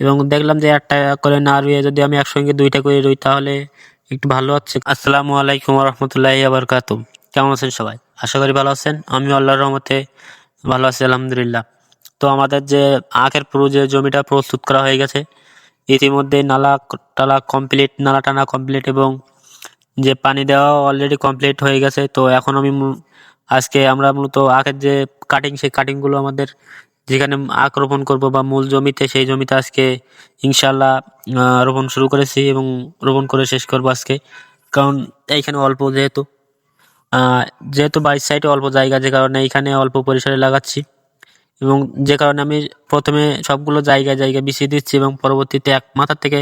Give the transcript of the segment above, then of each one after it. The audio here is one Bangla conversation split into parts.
এবং দেখলাম যে একটা করে না রুয়ে যদি আমি একসঙ্গে দুইটা করে রুই, তাহলে একটু ভালো হচ্ছে। আসসালামু আলাইকুম রহমতুল্লাহি আবরকাত কেমন আছেন সবাই? আশা করি ভালো আছেন। আমি আল্লাহর রহমতে ভালো আছি, আলহামদুলিল্লাহ। তো আমাদের যে আখের পুরো যে জমিটা প্রস্তুত করা হয়ে গেছে, ইতিমধ্যে নালা টালা কমপ্লিট নালা টানা কমপ্লিট এবং যে পানি দেওয়া অলরেডি কমপ্লিট হয়ে গেছে। তো এখন আমি আজকে আমরা মূলত আখের যে কাটিং সেই কাটিংগুলো আমাদের যেখানে আখ রোপণ করব বা মূল জমিতে, সেই জমিতে আজকে ইনশাল্লাহ রোপণ শুরু করেছি এবং রোপণ করে শেষ করব আজকে। কারণ এইখানে অল্প যেহেতু যেহেতু বাইশ সাইডে অল্প জায়গা, যে কারণে এইখানে অল্প পরিসরে লাগাচ্ছি। এবং যে কারণে আমি প্রথমে সবগুলো জায়গায় জায়গায় বিছিয়ে দিচ্ছি এবং পরবর্তীতে এক মাথা থেকে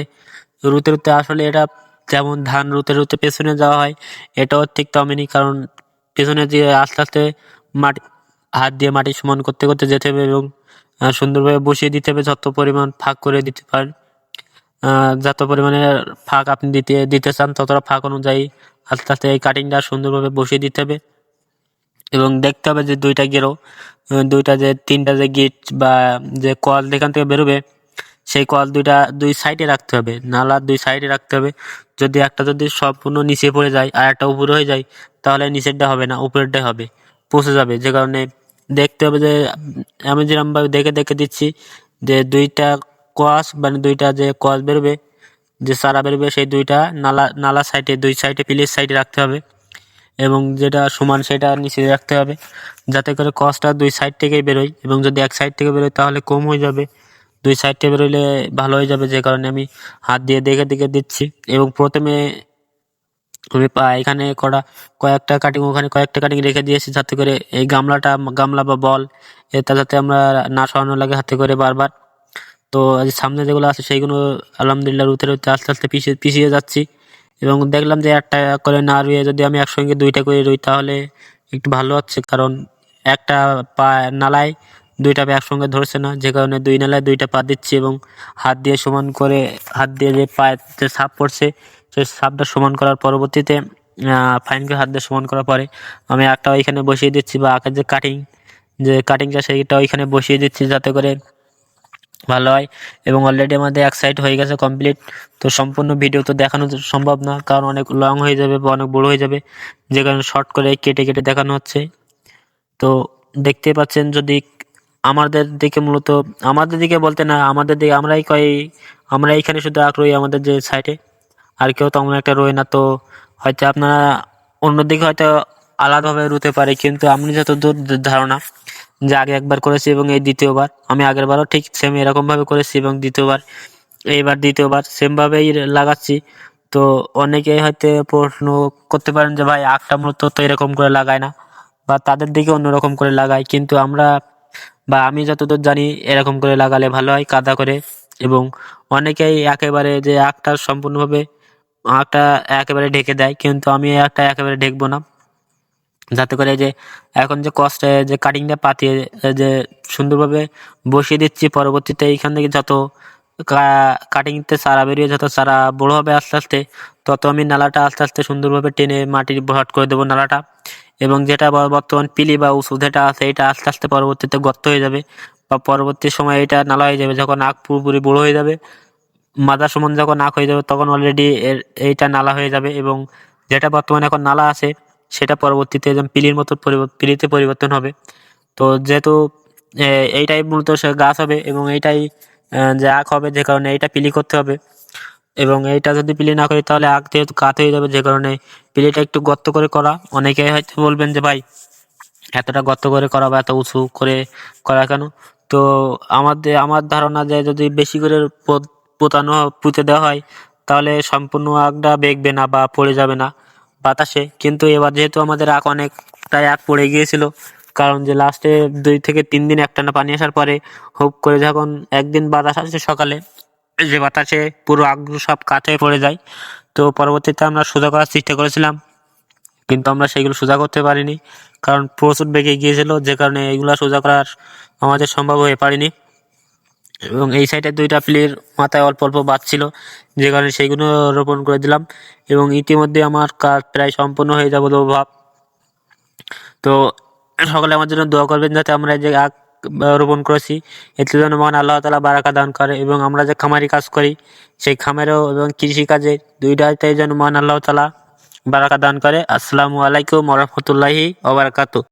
রুতে রুতে, আসলে এটা যেমন ধান রুতে রুতে পেছনে যাওয়া হয়, এটাও ঠিক তেমনই। কারণ পেছনে যে আস্তে আস্তে মাটি, হাত দিয়ে মাটি সমান করতে করতে যেতে হবে এবং সুন্দরভাবে বসিয়ে দিতে হবে, যত পরিমাণ ফাঁক করে দিতে পারেন যত পরিমাণে ফাঁক আপনি দিতে দিতে চান ততটা ফাঁক অনুযায়ী আস্তে আস্তে এই কাটিংটা সুন্দরভাবে বসিয়ে দিতে হবে। এবং দেখতে হবে যে দুইটা গেরো দুইটা যে, তিনটা যে গিট বা যে কল যেখান থেকে বেরোবে, সেই কল দুইটা দুই সাইডে রাখতে হবে। নালার দুই সাইডে রাখতে হবে। যদি একটা যদি সম্পূর্ণ নিচে পড়ে যায় আর একটা উপরে হয়ে যায়, তাহলে নিচেরটা হবে না, উপরেরটাই হবে। পচে যাবে। যে কারণে দেখতে হবে যে, আমি যেরকমভাবে দেখে দেখে দিচ্ছি যে দুইটা কোয়াশ মানে দুইটা যে কোয়াশ বেরোবে, যে সারা বেরোবে, সেই দুইটা নালা নালা সাইডে, দুই সাইডে, পিলের সাইডে রাখতে হবে এবং যেটা সমান সেটা নিচে রাখতে হবে যাতে করে কসটা দুই সাইড থেকেই বেরোয় এবং যদি এক সাইড থেকে বেরোয় তাহলে কম হয়ে যাবে। দুই সাইড থেকে বেরোলে ভালো হয়ে যাবে, যে কারণে আমি হাত দিয়ে দেখে দেখে দিচ্ছি এবং প্রথমে আমি পা, এখানে করা কয়েকটা কাটিং ওখানে কয়েকটা কাটিং রেখে দিয়েছি যাতে করে এই গামলাটা, গামলা বা বল এটা যাতে আমরা না সরানো লাগে হাতে করে বারবার। তো সামনে যেগুলো আছে সেইগুলো আলহামদুলিল্লাহ রুতে রুতে আস্তে আস্তে পিছিয়ে পিছিয়ে যাচ্ছি। এবং দেখলাম যে একটা করে না রুয়ে যদি আমি একসঙ্গে দুইটা করে রুই তাহলে একটু ভালো হচ্ছে, কারণ একটা পা নালায় দুইটা পা একসঙ্গে ধরছে না, যে কারণে দুই নালায় দুইটা পা দিচ্ছি এবং হাত দিয়ে সমান করে, হাত দিয়ে যে পায়ের যে সাপ পড়ছে সেই সাপটা সমান করার পরবর্তীতে ফাইনকে হাত দিয়ে সমান করার পরে আমি একটা ওইখানে বসিয়ে দিচ্ছি বা আঁকার যে কাটিং যে কাটিংটা সেইটা ওইখানে বসিয়ে দিচ্ছি যাতে করে ভালো হয়। এবং অলরেডি আমাদের এক সাইড হয়ে গেছে কমপ্লিট তো সম্পূর্ণ ভিডিও তো দেখানো সম্ভব না, কারণ অনেক লং হয়ে যাবে বা অনেক বড় হয়ে যাবে। যে কারণে শর্ট করে কেটে কেটে দেখানো হচ্ছে। তো দেখতে পাচ্ছেন যদি আমাদের দিকে মূলত, আমাদের দিকে বলতে না, আমাদের দিকে আমরাই কয় আমরা এইখানে শুধু আখ রই আমাদের যে সাইডে আর কেউ তেমন একটা রয়ে না। তো হয়তো আপনারা অন্যদিকে হয়তো আলাদাভাবে রুতে পারে, কিন্তু আমি যত দূর ধারণা, যে আগে একবার করেছি এবং এই দ্বিতীয়বার, আমি আগের বারও ঠিক সেম এরকমভাবে করেছি এবং দ্বিতীয়বার, এইবার দ্বিতীয়বার সেমভাবেই লাগাচ্ছি। তো অনেকেই হয়তো প্রশ্ন করতে পারেন যে, ভাই, আখটা মূলত তো এরকম করে লাগায় না বা তাদের দিকে অন্যরকম করে লাগায়। কিন্তু আমরা বা আমি যতদূর জানি, এরকম করে লাগালে ভালো হয় কাদা করে। এবং অনেকেই একেবারে যে আখটা সম্পূর্ণভাবে আখটা একেবারে ঢেকে দেয়, কিন্তু আমি একটা একেবারে ঢেকবো না। যাতে করে যে এখন যে কষ্টে যে কাটিংটা পাতিয়ে যে সুন্দরভাবে বসিয়ে দিচ্ছি, পরবর্তীতে এইখান থেকে যত কাটিংতে চারা বেরিয়ে যত চারা বড় হবে আস্তে আস্তে, তত আমি নালাটা আস্তে আস্তে সুন্দরভাবে টেনে মাটির ভরাট করে দেবো নালাটা। এবং যেটা বর্তমান পিলি বা ওষুধ, এটা আছে, এটা আস্তে আস্তে পরবর্তীতে গর্ত হয়ে যাবে। বা পরবর্তী সময় এটা নালা হয়ে যাবে, যখন আখ পুরোপুরি বড় হয়ে যাবে মাদার সমান যখন আখ হয়ে যাবে, তখন অলরেডি এর এইটা নালা হয়ে যাবে এবং যেটা বর্তমানে এখন নালা আছে, সেটা পরবর্তীতে যেমন পিলির মতো পিলিতে পরিবর্তন হবে। তো যেহেতু এইটাই মূলত সে গাছ হবে এবং এইটাই যে আখ হবে, যে কারণে এইটা পিলি করতে হবে। এবং এইটা যদি পিলি না করি, তাহলে আখ যেহেতু কাত হয়ে যাবে, যে কারণে পিলিটা একটু গর্ত করে করা। অনেকে হয়তো বলবেন যে, ভাই, এতটা গর্ত করে করা বা এত উঁচু করে করা কেন? তো আমাদের, আমার ধারণা যে যদি বেশি করে পোতানো, পুঁতে দেওয়া হয়, তাহলে সম্পূর্ণ আগটা বেগবে না বা পড়ে যাবে না বাতাসে। কিন্তু এবার যেহেতু আমাদের আখ অনেকটাই আখ পড়ে গিয়েছিল, কারণ যে লাস্টে দুই থেকে তিন দিন একটানা পানি আসার পরে হুপ করে যখন একদিন বাতাস আসছে সকালে, যে বাতাসে পুরো আখগুলো সব কাঠে পড়ে যায়। তো পরবর্তীতে আমরা সোজা করার চেষ্টা করেছিলাম, কিন্তু আমরা সেগুলো সোজা করতে পারিনি, কারণ প্রচুর বেগে গিয়েছিল, যে কারণে এগুলো সোজা করার আমাদের সম্ভব হয়ে পারিনি। এবং এই সাইডে দুইটা প্লের মাথায় অল্প অল্প বাঁচছিল যে কারণে সেইগুলো রোপণ করে দিলাম এবং ইতিমধ্যে আমার কাজ প্রায় সম্পূর্ণ হয়ে যাব ভাব। তো সকলে আমার জন্য দোয়া করবেন যাতে আমরা যে আখ রোপণ করেছি, এতে যেন মহান আল্লাহ তালা বারাকা দান করে এবং আমরা যে খামারি কাজ করি, সেই খামারেও এবং কৃষিকাজে দুইটাতেই যেন মহান আল্লাহ তালা বারাকা দান করে। আসসালামু আলাইকুম রহমতুল্লাহি ওবরাকাতু